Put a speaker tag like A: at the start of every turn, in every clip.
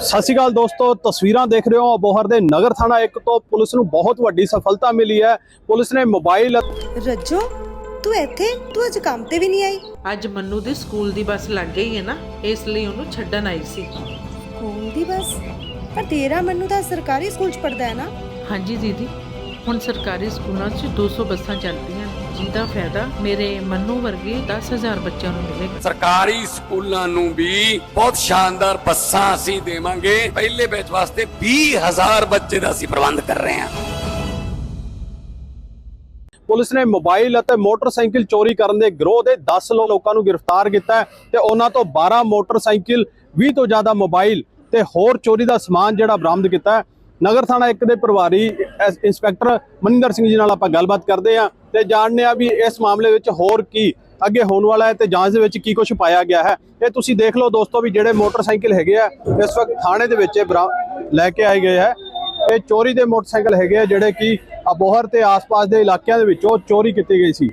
A: ਸਤਿ ਸ਼੍ਰੀ ਅਕਾਲ ਦੋਸਤੋ ਤਸਵੀਰਾਂ ਦੇਖ ਰਹੇ ਹੋ ਅਬੋਹਰ ਦੇ ਨਗਰ ਥਾਣਾ ਇੱਕ ਤੋਂ ਪੁਲਿਸ ਨੂੰ ਬਹੁਤ ਵੱਡੀ ਸਫਲਤਾ ਮਿਲੀ ਹੈ। ਪੁਲਿਸ ਨੇ ਮੋਬਾਈਲ
B: ਰੱਜੋ ਤੂੰ ਇੱਥੇ ਤੂੰ ਅੱਜ ਕੰਮ ਤੇ ਵੀ ਨਹੀਂ ਆਈ।
C: ਅੱਜ ਮੰਨੂ ਦੀ ਸਕੂਲ ਦੀ ਬੱਸ ਲੱਗ ਗਈ ਹੈ ਨਾ ਇਸ ਲਈ ਉਹਨੂੰ ਛੱਡਣ ਆਈ ਸੀ।
B: ਸਕੂਲ ਦੀ ਬਸ? ਪਰ ਤੇਰਾ ਮੈਨੂੰ ਤਾਂ ਸਰਕਾਰੀ ਸਕੂਲ ਚ ਪੜਦਾ ਹੈ ਨਾ।
C: ਹਾਂਜੀ ਦੀਦੀ ਹੁਣ ਸਰਕਾਰੀ ਸਕੂਲਾਂ 'ਚ 200 ਬੱਸਾਂ ਚੱਲਦੀਆਂ ਜਿਹਦਾ ਫਾਇਦਾ ਮੇਰੇ ਮੰਨੂ ਵਰਗੇ 10000 ਬੱਚਿਆਂ ਨੂੰ ਮਿਲੇਗਾ।
D: ਸਰਕਾਰੀ ਸਕੂਲਾਂ ਨੂੰ ਵੀ ਬਹੁਤ ਸ਼ਾਨਦਾਰ ਬੱਸਾਂ ਅਸੀਂ ਦੇਵਾਂਗੇ। ਪਹਿਲੇ ਬੈਚ ਵਾਸਤੇ 20000 ਬੱਚੇ ਦਾ ਅਸੀਂ ਪ੍ਰਬੰਧ ਕਰ ਰਹੇ ਹਾਂ।
A: ਪੁਲਿਸ ਨੇ ਮੋਬਾਈਲ ਅਤੇ ਮੋਟਰਸਾਈਕਲ ਚੋਰੀ ਕਰਨ ਦੇ ਗਿਰੋਹ ਦੇ 10 ਲੋ- ਲੋਕਾਂ ਨੂੰ ਗ੍ਰਿਫਤਾਰ ਕੀਤਾ ਹੈ ਤੇ ਉਹਨਾਂ ਤੋਂ 12 ਮੋਟਰਸਾਈਕਲ 20 ਤੋਂ ਜ਼ਿਆਦਾ ਮੋਬਾਈਲ ਤੇ ਹੋਰ ਚੋਰੀ ਦਾ ਸਮਾਨ ਜਿਹੜਾ ਬਰਾਮਦ ਕੀਤਾ ਹੈ। ਨਗਰ ਥਾਣਾ ਇੱਕ ਦੇ ਪ੍ਰਭਾਰੀ ਐਸ- ਇੰਸਪੈਕਟਰ ਮਨਿੰਦਰ ਸਿੰਘ ਜੀ ਨਾਲ ਆਪਾਂ ਗੱਲਬਾਤ ਕਰਦੇ ਹਾਂ ਤੇ ਜਾਣਦੇ ਆ ਵੀ ਇਸ ਮਾਮਲੇ ਵਿੱਚ ਹੋਰ ਕੀ ਅੱਗੇ ਹੋਣ ਵਾਲਾ ਹੈ ਤੇ ਜਾਂਚ ਦੇ ਵਿੱਚ ਕੀ ਕੁਝ ਪਾਇਆ ਗਿਆ ਹੈ। ਇਹ ਤੁਸੀਂ ਦੇਖ ਲਓ ਦੋਸਤੋ ਵੀ ਜਿਹੜੇ ਮੋਟਰਸਾਈਕਲ ਹੈਗੇ ਆ, ਇਸ ਵਕਤ ਥਾਣੇ ਦੇ ਵਿੱਚ ਇਹ ਬਰਾ- ਲੈ ਕੇ ਆਏ ਗਏ ਹੈ। ਇਹ ਚੋਰੀ ਦੇ ਮੋਟਰਸਾਈਕਲ ਹੈਗੇ ਆ ਜਿਹੜੇ ਕਿ ਅਬੋਹਰ ਤੇ ਆਸ-ਪਾਸ ਦੇ ਇਲਾਕਿਆਂ ਦੇ ਵਿੱਚੋਂ ਚੋਰੀ ਕੀਤੀ ਗਈ ਸੀ।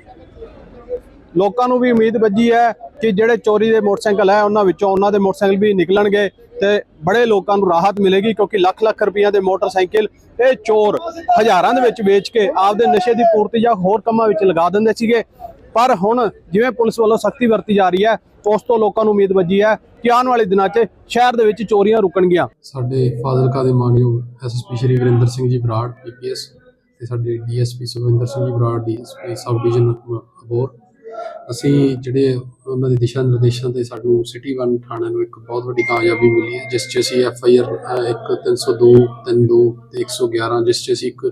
A: ਲੋਕਾਂ ਨੂੰ ਵੀ ਉਮੀਦ ਵੱਜੀ ਹੈ ਕਿ ਜਿਹੜੇ ਚੋਰੀ ਦੇ ਮੋਟਰਸਾਈਕਲ ਹੈ, ਉਹਨਾਂ ਵਿੱਚੋਂ ਉਹਨਾਂ ਦੇ ਮੋਟਰਸਾਈਕਲ ਵੀ ਨਿਕਲਣਗੇ ਤੇ ਬੜੇ ਲੋਕਾਂ ਨੂੰ ਰਾਹਤ ਮਿਲੇਗੀ ਕਿਉਂਕਿ ਲੱਖ ਲੱਖ ਰੁਪਈਆ ਦੇ ਮੋਟਰਸਾਈਕਲ ਇਹ ਚੋਰ ਹਜ਼ਾਰਾਂ ਦੇ ਵਿੱਚ ਵੇਚ ਕੇ ਆਪਦੇ ਨਸ਼ੇ ਦੀ ਪੂਰਤੀ ਜਾਂ ਹੋਰ ਕੰਮਾਂ ਵਿੱਚ ਲਗਾ ਦਿੰਦੇ ਸੀਗੇ। ਪਰ ਹੁਣ ਜਿਵੇਂ ਪੁਲਿਸ ਵੱਲੋਂ ਸਖਤੀ ਵਰਤੀ ਜਾ ਰਹੀ ਹੈ, ਉਸ ਤੋਂ ਲੋਕਾਂ ਨੂੰ ਉਮੀਦ ਵੱਜੀ ਹੈ ਕਿ ਆਉਣ ਵਾਲੇ ਦਿਨਾਂ 'ਚ ਸ਼ਹਿਰ ਦੇ ਵਿੱਚ ਚੋਰੀਆਂ ਰੁਕਣਗੀਆਂ।
E: ਸਾਡੇ ਫਾਜ਼ਿਲਕਾ ਦੇ ਮਾਨਯੋਗ ਐਸਐਸਪੀ ਸ਼੍ਰੀ ਵਰਿੰਦਰ ਸਿੰਘ ਜੀ ਬਰਾੜ ਪੀਪੀਐਸ ਤੇ ਸਾਡੇ DSP Sukhwinder Singh ji Brar, DSP sub division Abohar ਅਸੀਂ ਜਿਹੜੇ ਉਹਨਾਂ ਦੇ ਦਿਸ਼ਾ ਨਿਰਦੇਸ਼ਾਂ ਤੇ ਸਾਨੂੰ ਸਿਟੀ ਵਨ ਥਾਣੇ ਨੂੰ ਇੱਕ ਬਹੁਤ ਵੱਡੀ ਕਾਮਯਾਬੀ ਮਿਲੀ ਹੈ, ਜਿਸ 'ਚ ਅਸੀਂ ਐਫ ਆਈ ਆਰ ਇੱਕ 302 32 ਤੇ 111 ਜਿਸ 'ਚ ਅਸੀਂ ਇੱਕ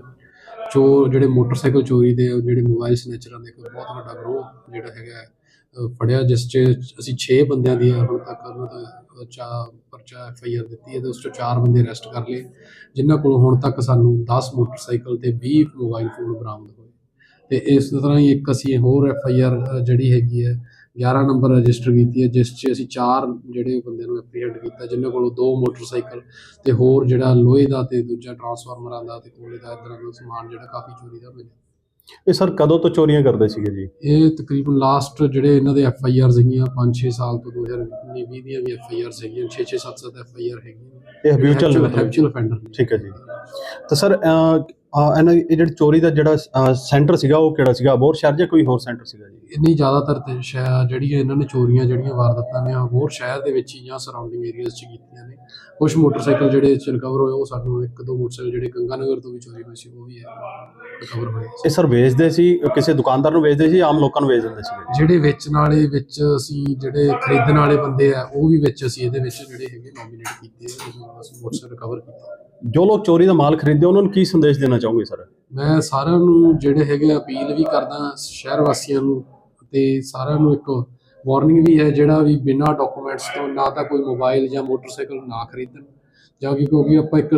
E: ਚੋਰ ਜਿਹੜੇ ਮੋਟਰਸਾਈਕਲ ਚੋਰੀ ਦੇ, ਜਿਹੜੇ ਮੋਬਾਈਲ ਸਨੈਚਰਾਂ ਦੇ ਇੱਕ ਬਹੁਤ ਵੱਡਾ ਗਰੋਹ ਜਿਹੜਾ ਹੈਗਾ ਫੜਿਆ, ਜਿਸ 'ਚ ਅਸੀਂ 6 ਬੰਦਿਆਂ ਦੀ ਹੁਣ ਤੱਕ ਉਹਨਾਂ ਦਾ ਚਾ, ਪਰਚਾ ਐਫ ਆਈ ਆਰ ਦਿੱਤੀ ਹੈ ਤੇ ਉਸ 'ਚੋਂ 4 ਬੰਦੇ ਅਰੈਸਟ ਕਰ ਲਏ, ਜਿਨ੍ਹਾਂ ਕੋਲ ਹੁਣ ਤੱਕ ਸਾਨੂੰ 10 ਮੋਟਰਸਾਈਕਲ ਤੇ 20 ਮੋਬਾਈਲ ਫੋਨ ਬਰਾਮਦ ਹੋਏ। ਤੇ ਇਸ ਤਰ੍ਹਾਂ ਹੀ ਇੱਕ ਅਸੀਂ ਹੋਰ ਐਫ ਆਈ ਆਰ ਜਿਹੜੀ ਹੈਗੀ ਹੈ 11 ਨੰਬਰ ਰਜਿਸਟਰ ਕੀਤੀ ਹੈ ਜਿਸ 'ਚ ਅਸੀਂ ਚਾਰ ਜਿਹੜੇ ਬੰਦਿਆਂ ਨੂੰ ਐਪਰੀਹੈਂਡ ਕੀਤਾ ਜਿਨ੍ਹਾਂ ਕੋਲੋਂ ਦੋ ਮੋਟਰਸਾਈਕਲ ਤੇ ਹੋਰ ਜਿਹੜਾ ਲੋਹੇ ਦਾ ਤੇ ਦੂਜਾ ਟਰਾਂਸਫਾਰਮਰਾਂ ਦਾ ਤੇ ਕੋਲੇ ਦਾ ਇਦਾਂ ਦਾ ਸਮਾਨ ਜਿਹੜਾ ਕਾਫੀ ਚੋਰੀ ਦਾ ਮਿਲਿਆ।
A: ਇਹ ਸਰ ਕਦੋਂ ਤੋਂ ਚੋਰੀਆਂ ਕਰਦੇ ਸੀਗੇ ਜੀ?
E: ਇਹ ਤਕਰੀਬਨ ਲਾਸਟ ਜਿਹੜੇ ਇਹਨਾਂ ਦੇ ਐਫ ਆਈ ਆਰ ਸੀਗੀਆਂ 5-6 ਸਾਲ ਤੋਂ 2019 ਦੀਆਂ ਵੀ ਐਫ ਆਈ ਆਰ ਸੀਗੀਆਂ 6-6 7-7 ਐਫ ਆਈ ਆਰ ਹੈਗੀਆਂ।
A: ਇਹ ਮਤਲਬ
E: ਹੈਬਚੁਅਲ ਅਫੈਂਡਰ
A: ਠੀਕ ਹੈ ਜੀ। ਤਾਂ ਸਰ ਇਹਨਾਂ ਇਹ ਜਿਹੜੀ ਚੋਰੀ ਦਾ ਜਿਹੜਾ ਸੈਂਟਰ ਸੀਗਾ ਉਹ ਕਿਹੜਾ ਸੀਗਾ? ਅਬੋਰ ਸ਼ਹਿਰ ਜਾਂ ਕੋਈ ਹੋਰ ਸੈਂਟਰ ਸੀਗਾ ਜੀ?
E: ਇੰਨੀ ਜ਼ਿਆਦਾਤਰ ਤੇ ਜਿਹੜੀਆਂ ਇਹਨਾਂ ਨੇ ਚੋਰੀਆਂ ਜਿਹੜੀਆਂ ਵਾਰਦਾਤਾਂ ਨੇ ਉਹ ਹੋਰ ਸ਼ਹਿਰ ਦੇ ਵਿੱਚ ਹੀ ਜਾਂ ਸਰਾਊਂਡਿੰਗ ਏਰੀਆਜ਼ 'ਚ ਕੀਤੀਆਂ ਨੇ। ਕੁਝ ਮੋਟਰਸਾਈਕਲ ਜਿਹੜੇ ਚ ਰਿਕਵਰ ਹੋਏ ਉਹ ਸਾਨੂੰ ਇੱਕ ਦੋ ਮੋਟਰਸਾਈਕਲ ਜਿਹੜੇ ਗੰਗਾਨਗਰ ਤੋਂ ਵੀ ਚੋਰੀ ਹੋਏ ਸੀ ਉਹ ਵੀ ਰਿਕਵਰ ਹੋਏ
A: ਇਹ ਸਰ ਵੇਚਦੇ ਸੀ ਕਿਸੇ ਦੁਕਾਨਦਾਰ ਨੂੰ ਵੇਚਦੇ ਸੀ ਆਮ ਲੋਕਾਂ ਨੂੰ ਵੇਚ ਦਿੰਦੇ ਸੀਗੇ?
E: ਜਿਹੜੇ ਵੇਚਣ ਵਾਲੇ ਵਿੱਚ ਅਸੀਂ ਜਿਹੜੇ ਖਰੀਦਣ ਵਾਲੇ ਬੰਦੇ ਆ ਉਹ ਵੀ ਵਿੱਚ ਅਸੀਂ ਇਹਦੇ ਵਿੱਚ ਜਿਹੜੇ ਹੈਗੇ ਨੋਮੀਨੇਟ ਕੀਤੇ ਆ ਉਹ ਅਸੀਂ ਮੋਟਰਸਾਈਕਲ ਰਿਕਵਰ ਕੀਤੇ।
A: ਜੋ ਲੋਕ ਚੋਰੀ ਦਾ ਮਾਲ ਖਰੀਦਦੇ ਉਹਨਾਂ ਨੂੰ ਕੀ ਸੰਦੇਸ਼ ਦੇਣਾ ਚਾਹੋਗੇ ਸਰ?
E: ਮੈਂ ਸਾਰਿਆਂ ਨੂੰ ਜਿਹੜੇ ਹੈਗੇ ਅਪੀਲ ਵੀ ਕਰਦਾ ਸ਼ਹਿਰ ਵਾਸੀਆਂ ਨੂੰ ਤੇ ਸਾਰਿਆਂ ਨੂੰ ਇੱਕ ਵਾਰਨਿੰਗ ਵੀ ਹੈ ਜਿਹੜਾ ਵੀ ਬਿਨਾਂ ਡਾਕੂਮੈਂਟਸ ਤੋਂ ਨਾ ਤਾਂ ਕੋਈ ਮੋਬਾਈਲ ਜਾਂ ਮੋਟਰਸਾਈਕਲ ਨਾ ਖਰੀਦਣ ਜਾਂ ਕਿਉਂਕਿ ਆਪਾਂ ਇੱਕ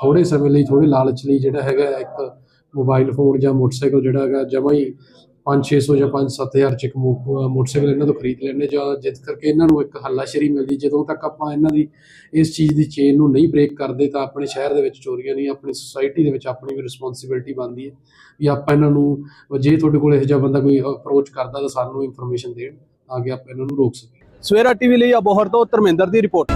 E: ਥੋੜੇ ਸਮੇਂ ਲਈ ਥੋੜੇ ਲਾਲਚ ਲਈ ਜਿਹੜਾ ਹੈਗਾ ਇੱਕ ਮੋਬਾਈਲ ਫੋਨ ਜਾਂ ਮੋਟਰਸਾਈਕਲ ਜਿਹੜਾ ਹੈਗਾ ਜਮਾ ਹੀ 5-600 ਜਾਂ 5-7000 ਚ ਇੱਕ ਮੋ- ਮੋਟਰਸਾਈਕਲ ਇਹਨਾਂ ਤੋਂ ਖਰੀਦ ਲੈਣੇ ਜਾਂ ਜਿਸ ਕਰਕੇ ਇਹਨਾਂ ਨੂੰ ਇੱਕ ਹੱਲਾਸ਼ੇਰੀ ਮਿਲਦੀ, ਜਦੋਂ ਤੱਕ ਆਪਾਂ ਇਹਨਾਂ ਦੀ ਇਸ ਚੀਜ਼ ਦੀ ਚੇਨ ਨੂੰ ਨਹੀਂ ਬ੍ਰੇਕ ਕਰਦੇ, ਤਾਂ ਆਪਣੇ ਸ਼ਹਿਰ ਦੇ ਵਿੱਚ ਚੋਰੀਆਂ ਨਹੀਂ, ਆਪਣੀ ਸੁਸਾਇਟੀ ਦੇ ਵਿੱਚ ਆਪਣੀ ਵੀ ਰਿਸਪੌਂਸਿਬਿਲਟੀ ਬਣਦੀ ਹੈ ਵੀ ਆਪਾਂ ਇਹਨਾਂ ਨੂੰ, ਜੇ ਤੁਹਾਡੇ ਕੋਲ ਇਹੋ ਜਿਹਾ ਬੰਦਾ ਕੋਈ ਅਪਰੋਚ ਕਰਦਾ, ਤਾਂ ਸਾਨੂੰ ਇਨਫੋਰਮੇਸ਼ਨ ਦੇਣ, ਤਾਂ ਕਿ ਆਪਾਂ ਇਹਨਾਂ ਨੂੰ ਰੋਕ ਸਕੀਏ।
A: ਸਵੇਰਾ ਟੀਵੀ ਲਈ ਅਬੋਹਰ ਤੋਂ ਧਰਮਿੰਦਰ ਦੀ ਰਿਪੋਰਟ।